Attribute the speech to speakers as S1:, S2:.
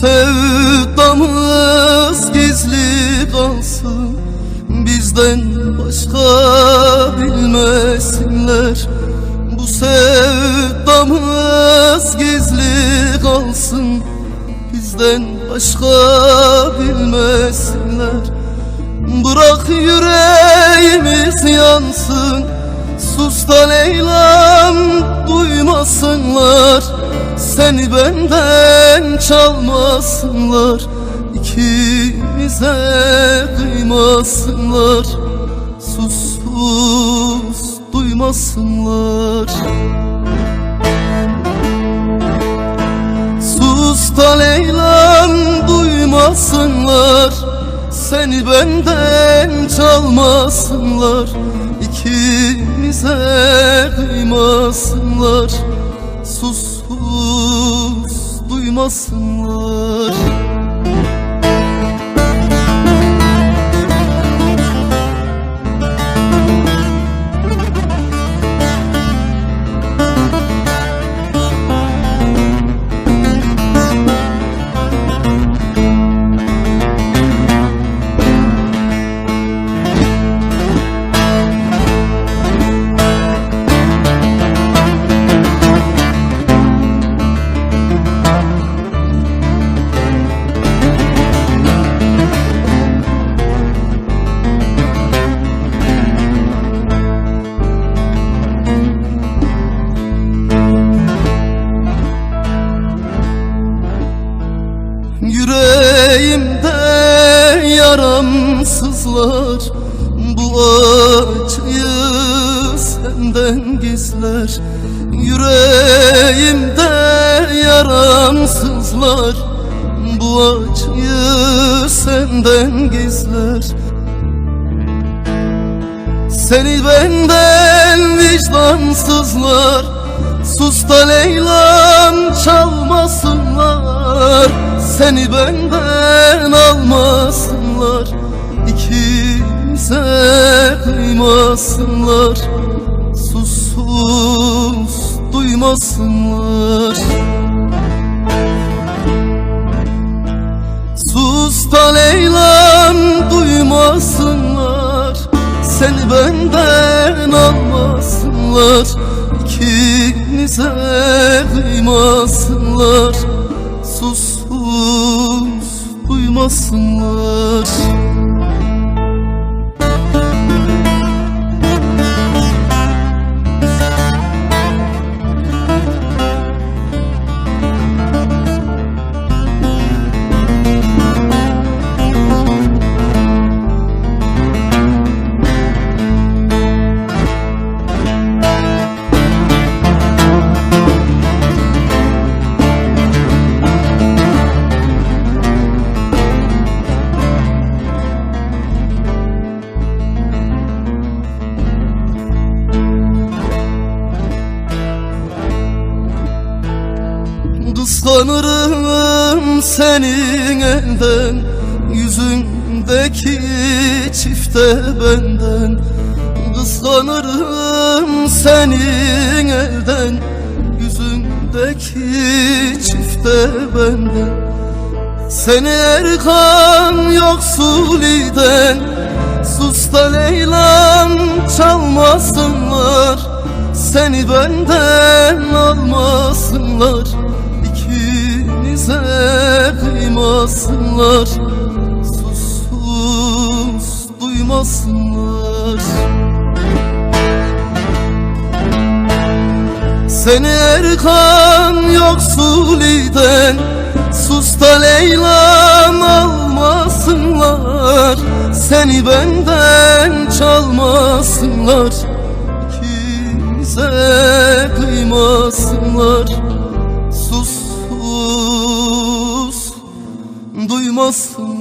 S1: sevdamız gizli kalsın. Bizden başka bilmesinler. Bu sevdamız gizli kalsın. Bizden başka bilmesinler. Bırak yüreğimiz yansın. Sus da Leyla'm duymasınlar Seni benden çalmasınlar İkimize kıymasınlar sus duymasınlar. Sus da Leyla'm duymasınlar Seni benden çalmasınlar İkimize kıymasınlar. Sus sus duymasınlar yaramsızlar Bu acıyı senden gizler. Yüreğimde yaramsızlar Bu acıyı senden gizler. Seni benden vicdansızlar Sus da Leyla'm çalmasınlar. Seni benden kıymasınlar Sus sus duymasınlar. Sus da Leyla'm duymasınlar. Seni benden almasınlar İkimize kıymasınlar Sus sus duymasınlar Kıskanırım senin elden Yüzündeki çifte benden. Kıskanırım senin elden Yüzündeki çifte benden. Seni Erkan yoksul iden Sus da Leyla'm çalmasınlar. Seni benden almasınlar kıymasınlar Sus duymasınlar. Seni Erkan yoksul iden Sus da Leyla'm almasınlar. Seni benden çalmasınlar. İkimize kıymasınlar Sus sus duymasınlar